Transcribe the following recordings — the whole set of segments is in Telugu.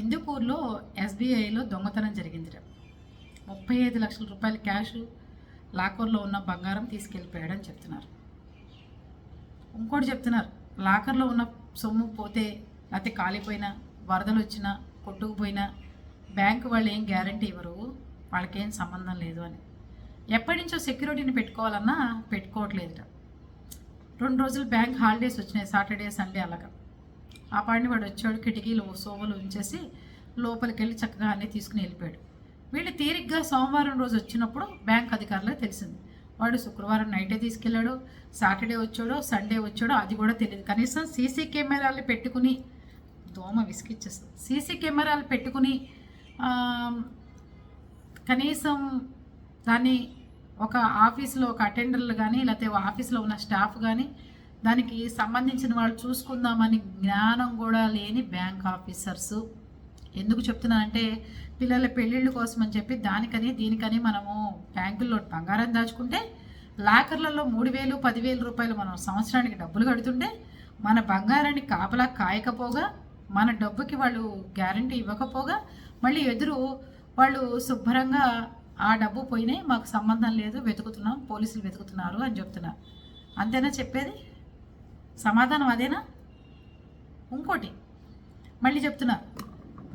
ఇందుకూరులో ఎస్బీఐలో దొంగతనం జరిగిందిట ముప్పై ఐదు లక్షల రూపాయల క్యాష్ లాకర్లో ఉన్న బంగారం తీసుకెళ్ళిపోయాడని చెప్తున్నారు. ఇంకోటి చెప్తున్నారు లాకర్లో ఉన్న సొమ్ము పోతే లేకపోతే కాలిపోయినా వరదలు వచ్చినా కొట్టుకుపోయినా బ్యాంకు వాళ్ళు ఏం గ్యారంటీ ఇవ్వరు వాళ్ళకేం సంబంధం లేదు అని. ఎప్పటి నుంచో సెక్యూరిటీని పెట్టుకోవాలన్నా పెట్టుకోవట్లేదుట రెండు రోజులు బ్యాంక్ హాలిడేస్ వచ్చినాయి సాటర్డే సండే అలాగా. ఆ పాడిని వాడు వచ్చాడు కిటికీలు సోమలు ఉంచేసి లోపలికి వెళ్ళి చక్కగా అన్నీ తీసుకుని వెళ్ళిపోయాడు. వీళ్ళు తీరిగ్గా సోమవారం రోజు వచ్చినప్పుడు బ్యాంక్ అధికారులకు తెలిసింది. వాడు శుక్రవారం నైటే తీసుకెళ్ళాడు సాటర్డే వచ్చాడో సండే వచ్చాడో అది కూడా తెలియదు కనీసం సీసీ కెమెరాలు పెట్టుకుని దోమ విసిగిచ్చేస్తుంది. సీసీ కెమెరాలు పెట్టుకుని కనీసం దాన్ని ఒక ఆఫీస్లో ఒక అటెండర్లు కానీ లేకపోతే ఆఫీస్లో ఉన్న స్టాఫ్ కానీ దానికి సంబంధించిన వాళ్ళు చూసుకుందామని జ్ఞానం కూడా లేని బ్యాంక్ ఆఫీసర్స్. ఎందుకు చెప్తున్నానంటే పిల్లల పెళ్ళిళ్ళ కోసం అని చెప్పి దానికని దీనికని మనము బ్యాంకుల్లో బంగారం దాచుకుంటే లాకర్లలో మూడు వేలు పదివేలు రూపాయలు మనం సంవత్సరానికి డబ్బులు కడుతుంటే మన బంగారాన్ని కాపలా కాయకపోగా మన డబ్బుకి వాళ్ళు గ్యారంటీ ఇవ్వకపోగా మళ్ళీ ఎదురు వాళ్ళు శుభ్రంగా ఆ డబ్బు పోయినాయి మాకు సంబంధం లేదు వెతుకుతున్నాం పోలీసులు వెతుకుతున్నారు అని చెప్తున్నారు. అంతేనా చెప్పేది? సమాధానం అదేనా? ఇంకోటి మళ్ళీ చెప్తున్నా.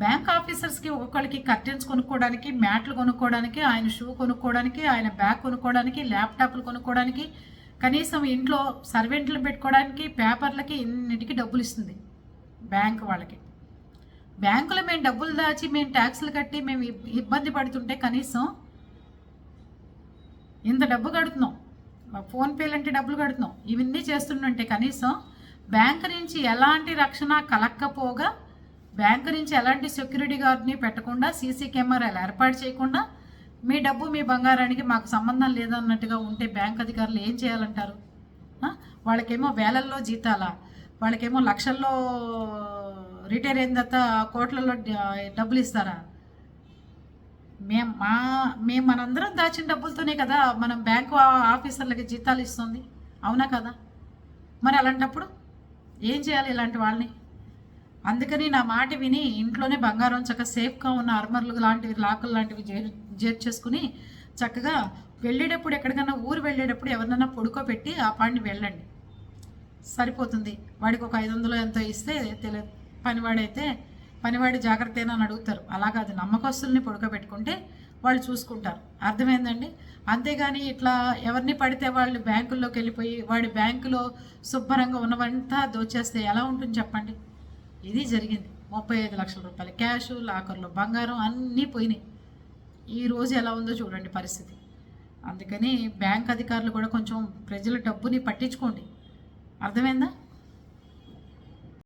బ్యాంక్ ఆఫీసర్స్కి ఒక్కొక్కరికి కర్టెన్స్ కొనుక్కోవడానికి మ్యాట్లు కొనుక్కోవడానికి ఆయన షూ కొనుక్కోవడానికి ఆయన బ్యాగ్ కొనుక్కోవడానికి ల్యాప్టాప్లు కొనుక్కోవడానికి కనీసం ఇంట్లో సర్వెంట్లు పెట్టుకోవడానికి పేపర్లకి ఇన్నిటికీ డబ్బులు ఇస్తుంది బ్యాంక్ వాళ్ళకి. బ్యాంకులో మేము డబ్బులు దాచి మేము ట్యాక్స్లు కట్టి మేము ఇబ్బంది పడుతుంటే కనీసం ఇంత డబ్బు కడుతున్నాం. ఫోన్పే లాంటి డబ్బులు కడుతున్నాం. ఇవన్నీ చేస్తుంటే కనీసం బ్యాంక్ నుంచి ఎలాంటి రక్షణ కలక్కపోగా బ్యాంక్ నుంచి ఎలాంటి సెక్యూరిటీ గార్డ్ని పెట్టకుండా సీసీ కెమెరాలు ఏర్పాటు చేయకుండా మీ డబ్బు మీ బంగారానికి మాకు సంబంధం లేదన్నట్టుగా ఉంటే బ్యాంక్ అధికారులు ఏం చేయాలంటారు? వాళ్ళకేమో వేలల్లో జీతాలా? వాళ్ళకేమో లక్షల్లో రిటైర్ అయిన తర్వాత కోట్లలో డబ్బులు ఇస్తారా? మేము మా మేము మనందరం దాచిన డబ్బులతోనే కదా మనం బ్యాంకు ఆఫీసర్లకి జీతాలు ఇస్తుంది. అవునా కదా? మరి అలాంటప్పుడు ఏం చేయాలి ఇలాంటి వాళ్ళని? అందుకని నా మాట విని ఇంట్లోనే బంగారం చక్కగా సేఫ్గా ఉన్న అర్మర్లు లాంటివి లాకులు లాంటివి జేర్ చేర్చేసుకుని చక్కగా వెళ్ళేటప్పుడు ఎక్కడికైనా ఊరు వెళ్ళేటప్పుడు ఎవరినైనా పడుకోబెట్టి ఆ పాడిని వెళ్ళండి. సరిపోతుంది. వాడికి ఒక ఐదు వందలు ఎంతో ఇస్తే తెలియదు పనివాడైతే పనివాడి జాగ్రత్తేనా అని అడుగుతారు. అలా కాదు నమ్మకస్తుల్ని పొడకబెట్టుకుంటే వాళ్ళు చూసుకుంటారు. అర్థమైందండి? అంతేగాని ఇట్లా ఎవరిని పడితే వాళ్ళు బ్యాంకుల్లోకి వెళ్ళిపోయి వాడి బ్యాంకులో శుభ్రంగా ఉన్నవంతా దోచేస్తే ఎలా ఉంటుంది చెప్పండి? ఇది జరిగింది. ముప్పై ఐదు లక్షల రూపాయలు. క్యాష్ లాకర్లు బంగారం అన్నీ పోయినాయి. ఈ రోజు ఎలా ఉందో చూడండి పరిస్థితి. అందుకని బ్యాంక్ అధికారులు కూడా కొంచెం ప్రజల డబ్బుని పట్టించుకోండి. అర్థమైందా?